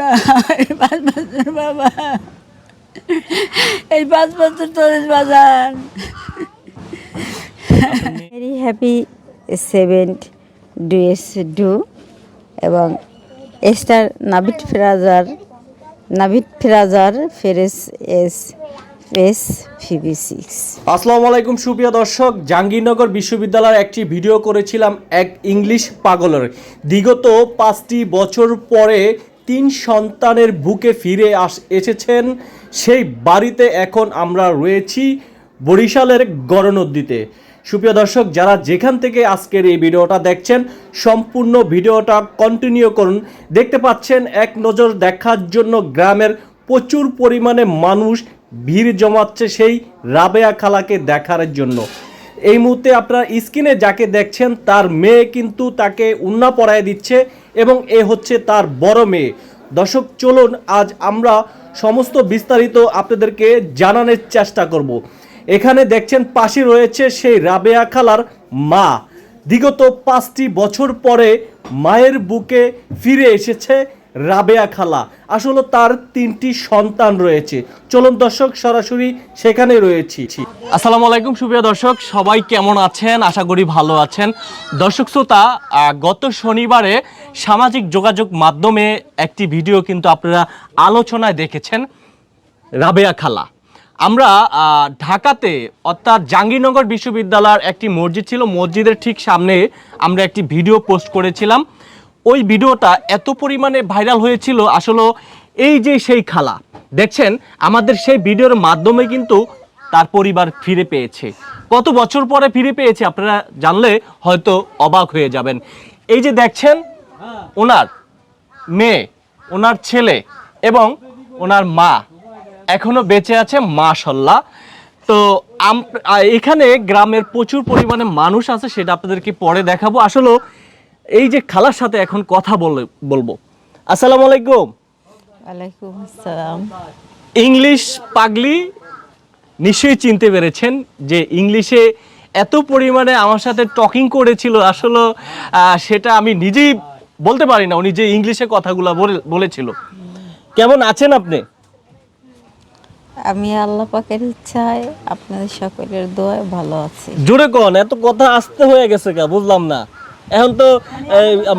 না এই পাঁচ বছর বাবা। এই পাঁচ বছর তোর বাজার। ভেরি হ্যাপি সেভেন ডুয়েস ডু এবং এস্টার নাভিড ফ্রাজার নাভিড ফ্রাজার ফেরেস এস এস ফিবি সিক্স আসসালামু আলাইকুম সুপ্রিয় দর্শক। জাহাঙ্গীরনগর বিশ্ববিদ্যালয়ের একটি ভিডিও করেছিলাম এক ইংলিশ পাগলের। বিগত পাঁচটি বছর পরে তিন সন্তানের বুকে ফিরে আস, এসেছেন। সেই বাড়িতে এখন আমরা রয়েছি বরিশালের গড়নদীতে। সুপ্রিয় দর্শক, যারা যেখান থেকে আজকের এই ভিডিওটা দেখছেন, সম্পূর্ণ ভিডিওটা কন্টিনিউ করুন। দেখতে পাচ্ছেন, এক নজর দেখার জন্য গ্রামের প্রচুর পরিমাণে মানুষ ভিড় জমাচ্ছে সেই রাবেয়া খালাকে দেখার জন্য। এই মুহূর্তে আপনার স্ক্রিনে যাকে দেখছেন, তার মেয়ে কিন্তু তাকে উন্না পড়ায় দিচ্ছে এবং এ হচ্ছে তার বড় মেয়ে। দর্শক, চলুন আজ আমরা সমস্ত বিস্তারিত আপনাদেরকে জানানোর চেষ্টা করব। এখানে দেখছেন, পাশে রয়েছে সেই রাবেয়া খালার মা। বিগত পাঁচটি বছর পরে মায়ের বুকে ফিরে এসেছে রাবেয়া খালা। আসলে তার তিনটি সন্তান রয়েছে। চলুন দর্শক, সরাসরি সেখানে রয়েছি। আসসালামু আলাইকুম, সুপ্রিয় দর্শক। সবাই কেমন আছেন? আশা করি ভালো আছেন। দর্শক, শ্রোতা গত শনিবারে সামাজিক যোগাযোগ মাধ্যমে একটি ভিডিও কিন্তু আপনারা আলোচনায় দেখেছেন, রাবেয়া খালা। আমরা ঢাকাতে, অর্থাৎ জাহাঙ্গীরনগর বিশ্ববিদ্যালয়ের একটি মসজিদ ছিল। মসজিদের ঠিক সামনে আমরা একটি ভিডিও পোস্ট করেছিলাম। ওই ভিডিওটা এত পরিমাণে ভাইরাল হয়েছিল আসলে এই যে সেই খালা, দেখছেন? আমাদের সেই ভিডিওর মাধ্যমে কিন্তু তার পরিবার ফিরে পেয়েছে। কত বছর পরে ফিরে পেয়েছে আপনারা জানলে হয়তো অবাক হয়ে যাবেন। এই যে দেখছেন? ওনার মেয়ে, ওনার ছেলে এবং ওনার মা এখনও বেঁচে আছে মা মাশাল্লাহ তো এখানে গ্রামের প্রচুর পরিমাণে মানুষ আছে, সেটা আপনাদেরকে পরে দেখাবো। আসলে এই যে খালার সাথে এখন কথা বলে বলব। আসসালামু আলাইকুম। ওয়ালাইকুম আসসালাম। ইংলিশ পাগলি নিশ্চয়ই চিনতে পেরেছেন যে ইংলিশে এত পরিমাণে আমার সাথে টকিং করেছিল আসলে সেটা আমি নিজেই বলতে পারি না উনি যে ইংলিশে কথাগুলো বলে- বলেছিল। কেমন আছেন আপনি? আমি আল্লাহ পাকের ইচ্ছায় আপনাদের সকলের দোয়ায় ভালো আছি। জোরে কন এত কথা আসতে হয়ে গেছে কা বুঝলাম না। এখন তো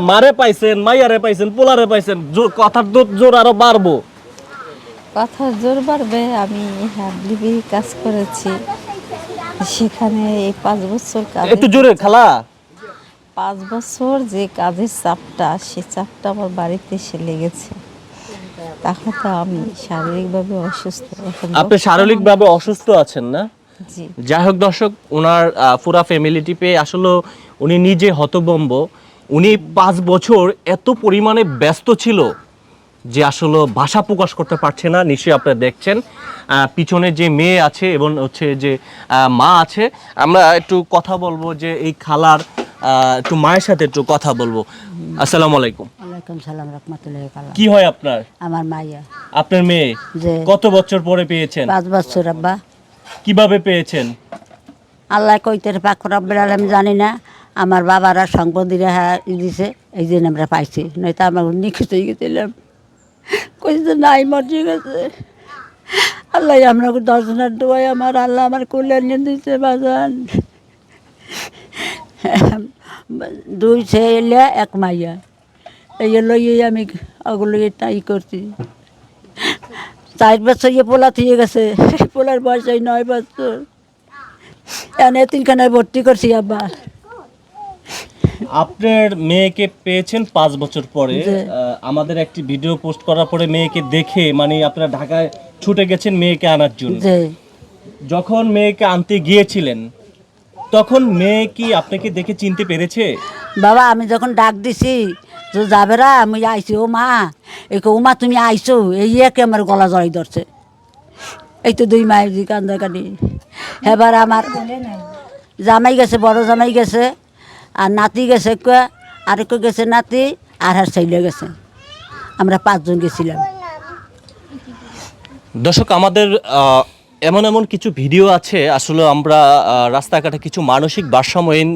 মারে পাইছেন মাইয়ারে পাইছেন পোলারে পাইছেন কথার দো- জোর আরও বাড়বো। কথা জোর বাড়বে আমি হ্যাবলিবি কাজ করেছি। সেখানে এই পাঁচ বছর কাজ একটু জোরে খালা। পাঁচ বছর যে কাজের চাপটা সে চাপটা আমার বাড়িতে এসে লেগেছে। তখন তো আমি শারীরিকভাবে অসুস্থ আপনি শারীরিকভাবে অসুস্থ আছেন না? যাই হোক দর্শক ওনার পুরা ফ্যামিলিটি পেয়ে আসলে উনি নিজে হতবম্ব উনি পাঁচ বছর এত পরিমাণে ব্যস্ত ছিল যে আসলে ভাষা প্রকাশ করতে পারছে না। নিশ্চয়ই আপনারা দেখছেন পিছনে যে মেয়ে আছে এবং হচ্ছে যে মা আছে। আমরা একটু কথা বলব যে এই খালার একটু মায়ের সাথে একটু কথা বলব। আসসালামু আলাইকুম। ওয়ালাইকুম সালাম রহমতুল্লাহ কালাম কি হয় আপনার? আমার মাইয়া। আপনার মেয়ে? কত বছর পরে পেয়েছেন? পাঁচ বছর আব্বা। কীভাবে পেয়েছেন? আল্লাহ কইতে পাক রব্বের আলম জানি না। আমার বাবারা সংবাদীরা হ্যাঁ দিছে, এই জন্য আমরা পাইছি। নয়তো আমরা নিখুঁত হয়ে গেছিলাম। কইছে নাই, মরে গেছে। আল্লাহ আমরা দর্শনার দোয়াই, আমার আল্লাহ আমার কল্যাণ দিচ্ছে বাজান। দুই ছেলে, এক মাইয়া। এই লইয়ে আমি ওগুলো তাই করছি। চার বছর ইয়ে পোলা থিয়ে গেছে। পোলার বয়স এই নয় বছর। এনে তিনখানায় ভর্তি করছি আবার। আপনার মেয়েকে পেয়েছেন পাঁচ বছর পরে। আমাদের একটি ভিডিও পোস্ট করার পরে মেয়েকে দেখে মানে আপনারা ঢাকায় ছুটে গেছেন মেয়েকে আনার জন্য। যখন মেয়েকে আনতে গিয়েছিলেন তখন মেয়ে কি আপনাকে দেখে চিনতে পেরেছে? বাবা আমি যখন ডাক দিছি তো যাবে রা আমি আইছি। ও মা এই ও মা তুমি আইছো? এই একে আমার গলা জড়াই ধরছে। এই তো দুই মায়ের দি কান্দা কাটি এবার আমার জামাই গেছে বড় জামাই গেছে। আর নাতি গেছে কয়া আর একটু গেছে নাতি? আর হার ছেলে গেছে। আমরা পাঁচজন গেছিলাম। দর্শক আমাদের এমন এমন কিছু ভিডিও আছে। আসলে আমরা রাস্তাঘাটে কিছু মানসিক ভারসাম্যহীন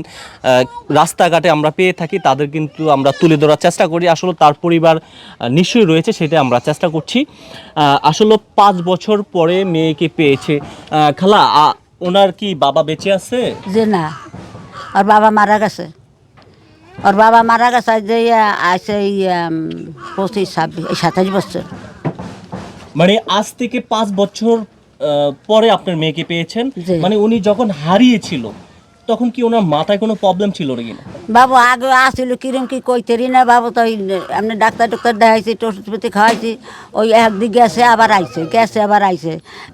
রাস্তাঘাটে আমরা পেয়ে থাকি। তাদের কিন্তু আমরা তুলে ধরার চেষ্টা করি। আসলে তার পরিবার নিশ্চয়ই রয়েছে সেটা আমরা চেষ্টা করছি। আসলে পাঁচ বছর পরে মেয়েকে পেয়েছে। খালা ওনার কি বাবা বেঁচে আছে? যে না। ওর বাবা মারা গেছে। ওর বাবা মারা গেছে আজ যে আছে এই পঁচিশ ছাব্বিশ এই সাতাশ বছর। মানে আজ থেকে পাঁচ বছর আহ, পরে আপনার মেয়েকে পেয়েছেন। মানে উনি যখন হারিয়েছিল তখন কি ওনার মাথায় কোনো প্রবলেম ছিল নাকি? না বাবু, আগে আসছিল কিরম কি কইতেরি না বাবু, তো এমনি ডাক্তার ডাক্তার দেখাইছি ওষুধপাতি খাওয়াইছি, ওই একদিন গ্যাসে আবার আইছে গ্যাসে আবার আইছে।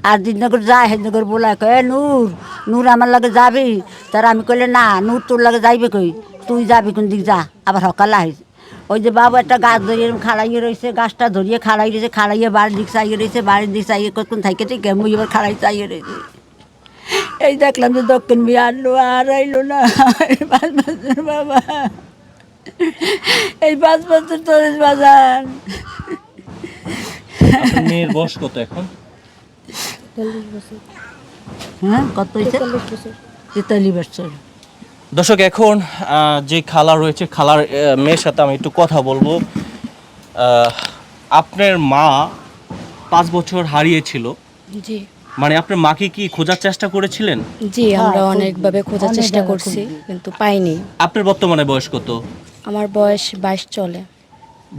আর দিননগর যায় হেদিনগর বলায় কয়, "এ নূর নূর আমার লাগে যাবি? তার আমি কইলে, না, নূর তোর লাগে যাইবে কই? তুই যাবি কোন দিক যা। আবার সকালে আইস ওই যে বাবু একটা গাছ ধরিয়ে খাড়াইয়ে রয়েছে গাছটা ধরিয়ে খাড়াই রয়েছে খাড়াইয়ে বাড়ির দিক চাইয়ে রয়েছে বাড়ির দিক চাইয়ে কতক্ষণ থাকে ঠিক, মুই এবার খাড়াই চাইয়ে রয়েছে এই দেখলাম যে দক্ষিণ বিহার আনলো আর আইলো না। এই পাঁচ বছর বাবা। এই পাঁচ বছর চল্লিশ বাজার। মেয়ের বয়স কত এখন? হ্যাঁ কত হয়েছে? তেতাল্লিশ বছর। দর্শক এখন যে খালা রয়েছে খালার মেয়ের সাথে আমি একটু কথা বলব। আপনার মা পাঁচ বছর হারিয়েছিল। জি। মানে আপনার মাকে কি খোঁজার চেষ্টা করেছিলেন? জি আমরা অনেকভাবে খোঁজার চেষ্টা করছি কিন্তু পাইনি। আপনার বর্তমানে বয়স কত? আমার বয়স বাইশ চলে।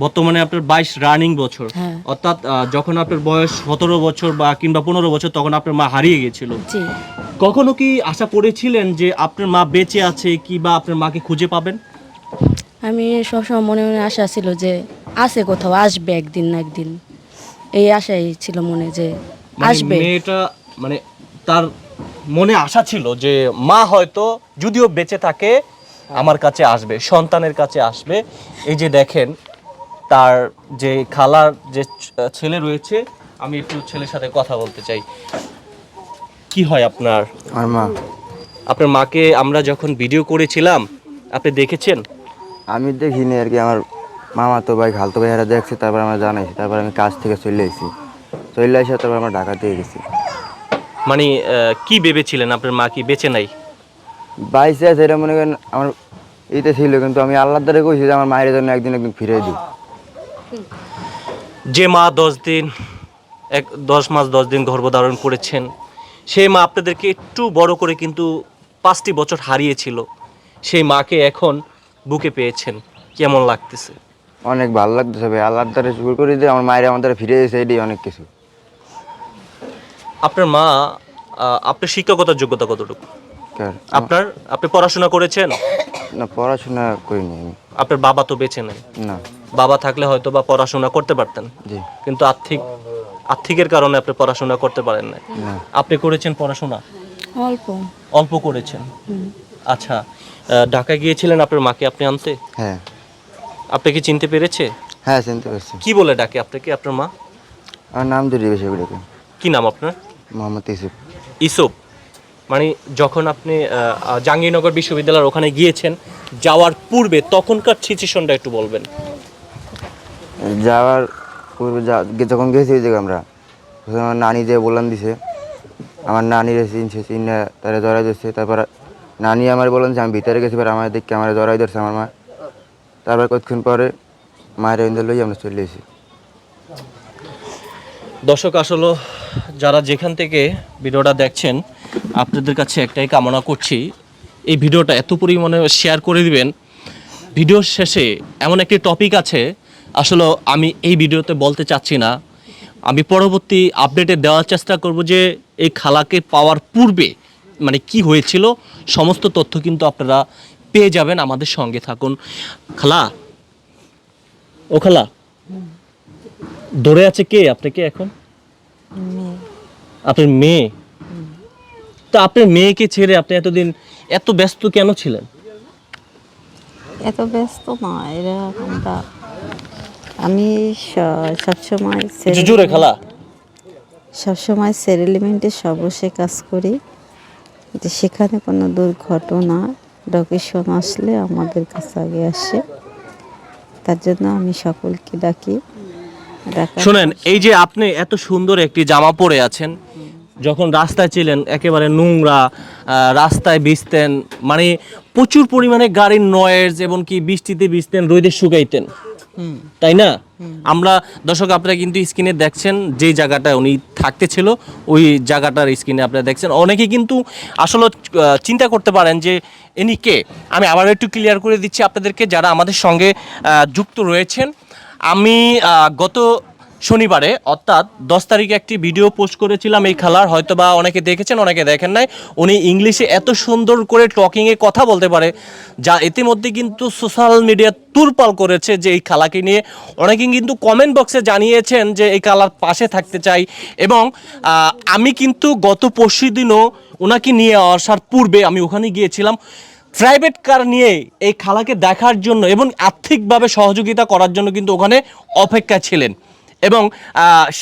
বর্তমানে আপনার বাইশ রানিং বছর। হ্যাঁ। অর্থাৎ যখন আপনার বয়স সতেরো বছর বা কিংবা পনেরো বছর তখন আপনার মা হারিয়ে গেছিল। জি। কখনো কি আশা করেছিলেন যে আপনার মা বেঁচে আছে কি বা আপনার মাকে খুঁজে পাবেন? আমি সবসময় মনে মনে আশা ছিল যে আছে কোথাও আসবে একদিন না একদিন। এই আশাই ছিল মনে যে আসবে। মেয়েটা মানে তার মনে আশা ছিল যে মা হয়তো যদিও বেঁচে থাকে আমার কাছে আসবে সন্তানের কাছে আসবে। এই যে দেখেন তার যে খালার যে ছেলে রয়েছে আমি একটু ছেলের সাথে কথা বলতে চাই। কি হয় আপনার? আমার মা। আপনার মাকে আমরা যখন ভিডিও করেছিলাম আপনি দেখেছেন? আমি দেখিনি আর কি আমার মামা তো ভাই খালতো ভাই এরা দেখছে তারপর আমরা জানাইছি তারপর আমি কাজ থেকে চলে এসেছি। চলে তারপর আমরা গেছি। মানে কি ভেবেছিলেন? আপনার মা কি বেঁচে নাই? বাইশে আছে এটা মনে করেন আমার ইতে ছিল কিন্তু আমি আল্লাহ দ্বারা কইছি যে আমার মায়ের জন্য একদিন একদিন ফিরে দিই। যে মা দশ দিন এক দশ মাস দশ দিন গর্ভধারণ করেছেন সেই মা আপনাদেরকে একটু বড় করে কিন্তু পাঁচটি বছর হারিয়েছিল। সেই মাকে এখন বুকে পেয়েছেন। কেমন লাগতেছে? অনেক ভালো লাগতেছে ভাই। আল্লাহ দ্বারা শুরু করে দিয়ে আমার মায়ের আমার দ্বারা ফিরে এসে এটাই অনেক কিছু। আপনার মা আহ, আপনার শিক্ষকতার যোগ্যতা কতটুকু? আপনার? আপনি পড়াশোনা করেছেন? না পড়াশোনা করিনি আমি। আপনার বাবা তো বেঁচে নেই। না। বাবা থাকলে হয়তো বা পড়াশোনা করতে পারতেন। জি। কিন্তু আর্থিক আর্থিকের কারণে আপনি পড়াশোনা করতে পারেন না না। আপনি করেছেন পড়াশোনা? অল্প। অল্প করেছেন। আচ্ছা আহ, ঢাকায় গিয়েছিলেন আপনার মাকে আপনি আনতে? হ্যাঁ। আপনাকে চিনতে পেরেছে? হ্যাঁ চিনতে পেরেছি। কি বলে ডাকে আপনাকে আপনার মা? আমার নাম ধরি বেশি করে কি নাম আপনার? মোহাম্মদ ইসুফ ইসুপ মানে যখন আপনি জাহাঙ্গীরনগর বিশ্ববিদ্যালয়ের ওখানে গিয়েছেন যাওয়ার পূর্বে তখনকার সিচুয়েশনটা একটু বলবেন। যাওয়ার পূর্বে যখন গেছি ওই জায়গায় আমরা আমার নানি যে বললাম দিছে আমার নানিরে চিনছে চিনে তারা জড়াই ধরছে তারপর নানি আমার বললেন যে আমি ভিতরে গেছি পরে আমার দেখে আমার জড়াই ধরছে আমার মা। তারপর কতক্ষণ পরে মায়ের ইন্দা লই আমরা চলে এসেছি। দর্শক, আসলে যারা যেখান থেকে ভিডিওটা দেখছেন, আপনাদের কাছে একটাই কামনা করছি, এই ভিডিওটা এত পরিমাণে শেয়ার করে দিবেন। ভিডিওর শেষে এমন একটি টপিক আছে, আসলে আমি এই ভিডিওতে বলতে চাচ্ছি না। আমি পরবর্তী আপডেটে দেওয়ার চেষ্টা করব যে, এই খালাকে পাওয়ার পূর্বে মানে কি হয়েছিল, সমস্ত তথ্য কিন্তু আপনারা পেয়ে যাবেন আমাদের সঙ্গে থাকুন। খালা? ও খালা? ধরে আছে কে আপনাকে এখন? আপনার মেয়ে? তো আপনার মেয়েকে ছেড়ে আপনি এতদিন এত ব্যস্ত কেন ছিলেন? এত ব্যস্ত না এরা আমরা আমি সবসময় জোরে খালা। সবসময় সেরেলিমেন্টে সর্বশে কাজ করি। যে সেখানে কোনো দুর্ঘটনা লোকেশন আসলে আমাদের কাছে আগে আসে। তার জন্য আমি সকলকে ডাকি। ডাকা শুনেন এই যে আপনি এত সুন্দর একটি জামা পরে আছেন যখন রাস্তায় ছিলেন একেবারে নোংরা রাস্তায় ভিজতেন মানে প্রচুর পরিমাণে গাড়ির নয়েজ এবং কি বৃষ্টিতে ভিজতেন রোদে শুকাইতেন। তাই না? আমরা, দর্শক, আপনারা কিন্তু স্ক্রিনে দেখছেন যে জায়গাটা উনি থাকতে ছিল, ওই জায়গাটার স্ক্রিনে আপনারা দেখছেন। অনেকে কিন্তু আসলে চিন্তা করতে পারেন যে ইনি কে? আমি আবার একটু ক্লিয়ার করে দিচ্ছি আপনাদেরকে, যারা আমাদের সঙ্গে যুক্ত রয়েছেন। আমি গত শনিবারে, অর্থাৎ দশ তারিখে একটি ভিডিও পোস্ট করেছিলাম এই খেলার হয়তো বা অনেকে দেখেছেন, অনেকে দেখেন নাই। উনি ইংলিশে এত সুন্দর করে টকিংয়ে কথা বলতে পারে, যা ইতিমধ্যে কিন্তু সোশ্যাল মিডিয়া তুরপাল করেছে যে এই খেলাকে নিয়ে। অনেকে কিন্তু কমেন্ট বক্সে জানিয়েছেন যে এই খেলার পাশে থাকতে চাই। এবং আমি কিন্তু গত পরশু দিনও ওনাকে নিয়ে আসার পূর্বে আমি ওখানে গিয়েছিলাম। প্রাইভেট কার নিয়ে এই খালাকে দেখার জন্য এবং আর্থিকভাবে সহযোগিতা করার জন্য কিন্তু ওখানে অপেক্ষা ছিলেন। এবং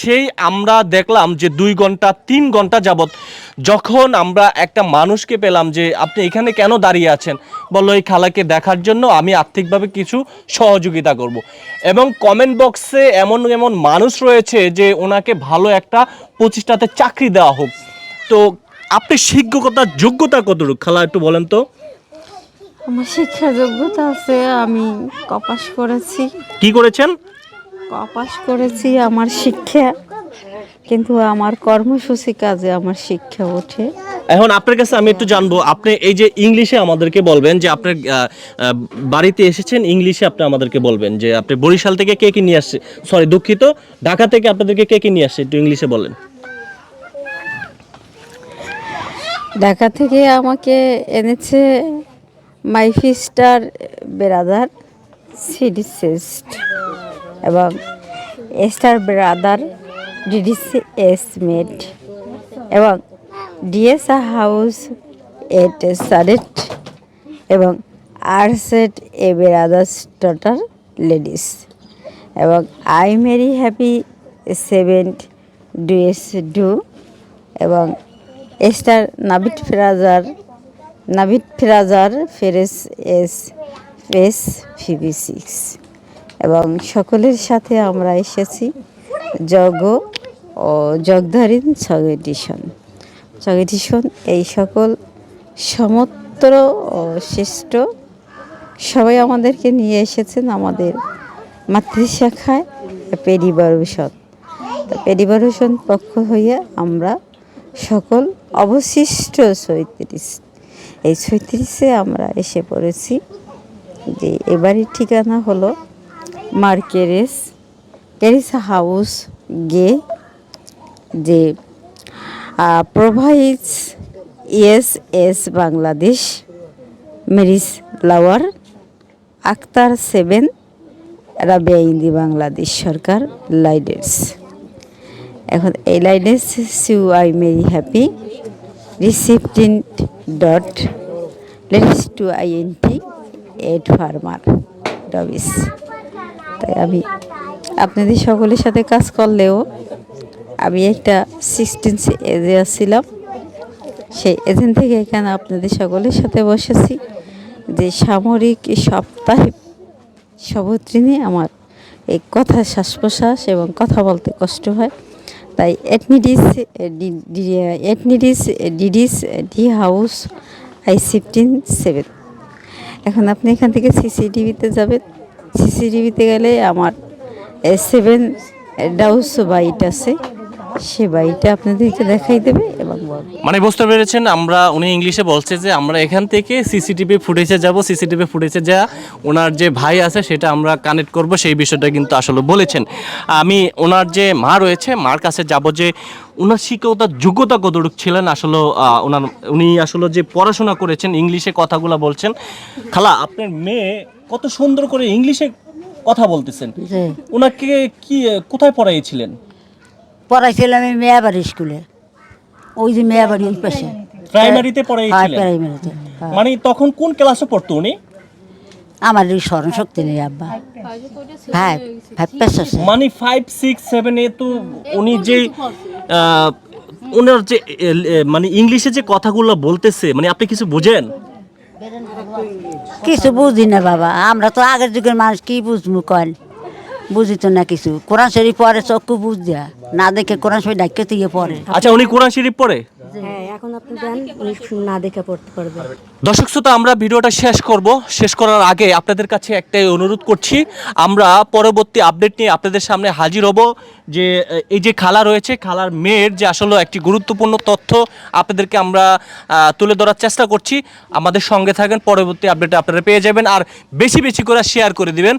সেই আমরা দেখলাম যে দুই ঘণ্টা তিন ঘণ্টা যাবত যখন আমরা একটা মানুষকে পেলাম যে আপনি এখানে কেন দাঁড়িয়ে আছেন? বলল এই খালাকে দেখার জন্য আমি আর্থিকভাবে কিছু সহযোগিতা করব। এবং কমেন্ট বক্সে এমন এমন মানুষ রয়েছে যে ওনাকে ভালো একটা প্রতিষ্ঠাতে চাকরি দেওয়া হোক। তো আপনি শিক্ষকতার যোগ্যতা কতটুকু? খালা একটু বলেন তো। আমার শিক্ষা যোগ্যতা আছে আমি কপাস করেছি। কি করেছেন? কপাস করেছি আমার শিক্ষা কিন্তু আমার কর্মসূচি কাজে আমার শিক্ষা ওঠে। এখন আপনার কাছে আমি একটু জানব আপনি এই যে ইংলিশে আমাদেরকে বলবেন যে আপনার বাড়িতে এসেছেন ইংলিশে আপনি আমাদেরকে বলবেন যে আপনি বরিশাল থেকে কে কি নিয়ে আসছে সরি দুঃখিত ঢাকা থেকে আপনাদেরকে কে কি নিয়ে আসছে একটু ইংলিশে বলেন। ঢাকা থেকে আমাকে এনেছে মাই ফিস্টার ব্রাদার সিডিসেস্ট এবং এস্টার ব্রাদার ডিডিসি এস মেড এবং ডিএসআ হাউস এট সারেট এবং আরসেট এ ব্রাদার্স ডটার লেডিস এবং আই মেরি হ্যাপি সেভেন ডুয়েস ডু এবং এস্টার নাবিট ফ্রাজার নাবিট ফ্রাজার ফেরেস এস ফেস ফিবি সিক্স। এবং সকলের সাথে আমরা এসেছি জগ ও জগধারীন ছগেটিশন ছগেটিশন এই সকল সমত্র ও শ্রেষ্ঠ সবাই আমাদেরকে নিয়ে এসেছেন আমাদের মাতৃশাখায় পেরিবারুষণ তা পেরিবারুষণ পক্ষ হইয়া আমরা সকল অবশিষ্ট ছয়ত্রিশ। এই ছয়ত্রিশে আমরা এসে পড়েছি যে এবারের ঠিকানা হলো মার্কেরেস কেরিস হাউস গে যে প্রোভাইডস ইএস এস বাংলাদেশ মেরিস লাওয়ার আক্তার সেভেন রাবিয়া ইন্দি বাংলাদেশ সরকার লাইডেন্স এখন এই লাইডেন্স see you I merry happy recipient dot ladies to I N T add farmer ডবিস তাই আমি আপনাদের সকলের সাথে কাজ করলেও আমি একটা সিক্সটিন এজে আসছিলাম, সেই এজেন্ট থেকে এখানে আপনাদের সকলের সাথে বসেছি যে সামরিক সপ্তাহে সবত্রিনে আমার এই কথা শ্বাস প্রশ্বাস এবং কথা বলতে কষ্ট হয়। তাই এটনিডিস এটনিডিস ডিডিস ডি হাউস আই সিফটিন সেভেন এখন আপনি এখান থেকে সিসিটিভিতে যাবেন। সিসিটিভিতে গেলে আমার সেভেন ডাউস বাইট আছে। সে বাইটটা আপনাদেরকে দেখাই দেবে এবং মানে বুঝতে পেরেছেন আমরা উনি ইংলিশে বলছে যে আমরা এখান থেকে সিসিটিভি ফুটেজে যাব সিসিটিভি ফুটেজে যা ওনার যে ভাই আছে সেটা আমরা কানেক্ট করব সেই বিষয়টা কিন্তু আসলে বলেছেন। আমি ওনার যে মা রয়েছে মার কাছে যাব যে ওনার শিক্ষকতার যোগ্যতা কতটুকু ছিলেন আসলে ওনার উনি আসলে যে পড়াশোনা করেছেন ইংলিশে কথাগুলো বলছেন। খালা আপনার মেয়ে কত সুন্দর করে ইংলিশে কথা বলতেছেন। ওনাকে কি কোথায় পড়াইছিলেন? পড়াইছিলাম আমি মেয়াবাড়ি স্কুলে। ওই যে মেয়াবাড়ি ওই পাশে। প্রাইমারিতে হ্যাঁ পড়াইছিলেন? প্রাইমারিতে হ্যাঁ। মানে তখন কোন ক্লাসে পড়তো উনি? আমার এই স্মরণ শক্তি নেই আব্বা। হ্যাঁ ফাইভ পাস আছে। মানে ফাইভ সিক্স সেভেন এ তো উনি যে ওনার যে মানে ইংলিশে যে কথাগুলো বলতেছে মানে আপনি কিছু বুঝেন? কিছু বুঝি না বাবা। আমরা তো আগের যুগের মানুষ কি বুঝব কন? বুঝি তো না কিছু। কোরআন শরীফ পরে চক্ষু বুঝ দেয়া না দেখে কোরআন শরীফ ডাক্কে দিয়ে পরে আচ্ছা উনি কোরআন শরীফ পড়ে? হ্যাঁ এখন আপনি দেন না দেখে পড়তে পারবে। দর্শক শ্রোতা আমরা ভিডিওটা শেষ করব। শেষ করার আগে আপনাদের কাছে একটাই অনুরোধ করছি। আমরা পরবর্তী আপডেট নিয়ে আপনাদের সামনে হাজির হব যে এই যে খালা রয়েছে খালার মেয়ের যে আসলে একটি গুরুত্বপূর্ণ তথ্য আপনাদেরকে আমরা তুলে ধরার চেষ্টা করছি। আমাদের সঙ্গে থাকেন পরবর্তী আপডেটে আপনারা পেয়ে যাবেন। আর বেশি বেশি করে শেয়ার করে দিবেন।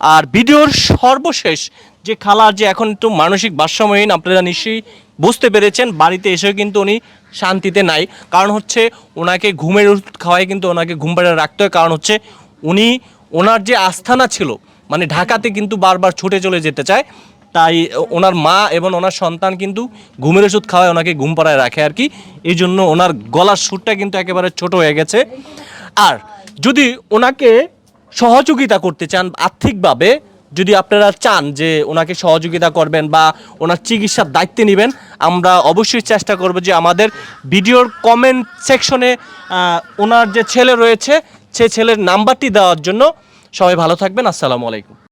আর ভিডিওর সর্বশেষ যে খালার যে এখন একটু মানসিক ভারসাম্যহীন, আপনারা নিশ্চয়ই বুঝতে পেরেছেন, বাড়িতে এসেও কিন্তু উনি শান্তিতে নাই। কারণ হচ্ছে ওনাকে ঘুমের ওষুধ খাওয়াই কিন্তু ওনাকে ঘুম পাড়ে রাখতে হয়। কারণ হচ্ছে উনি, ওনার যে আস্থানা ছিল মানে ঢাকাতে কিন্তু বারবার ছুটে চলে যেতে চায়, তাই ওনার মা এবং ওনার সন্তান কিন্তু ঘুমের ওষুধ খাওয়ায় ওনাকে ঘুম পাড়ায় রাখে আর কি। এই জন্য ওনার গলার সুরটা কিন্তু একেবারে ছোট হয়ে গেছে। আর যদি ওনাকে সহযোগিতা করতে চান আর্থিকভাবে, যদি আপনারা চান যে ওনাকে সহযোগিতা করবেন বা ওনার চিকিৎসার দায়িত্বে নেবেন, আমরা অবশ্যই চেষ্টা করব যে আমাদের ভিডিওর কমেন্ট সেকশনে ওনার যে ছেলে রয়েছে, সে ছেলের নাম্বারটি দেওয়ার জন্য সবাই ভালো থাকবেন। আসসালামু আলাইকুম।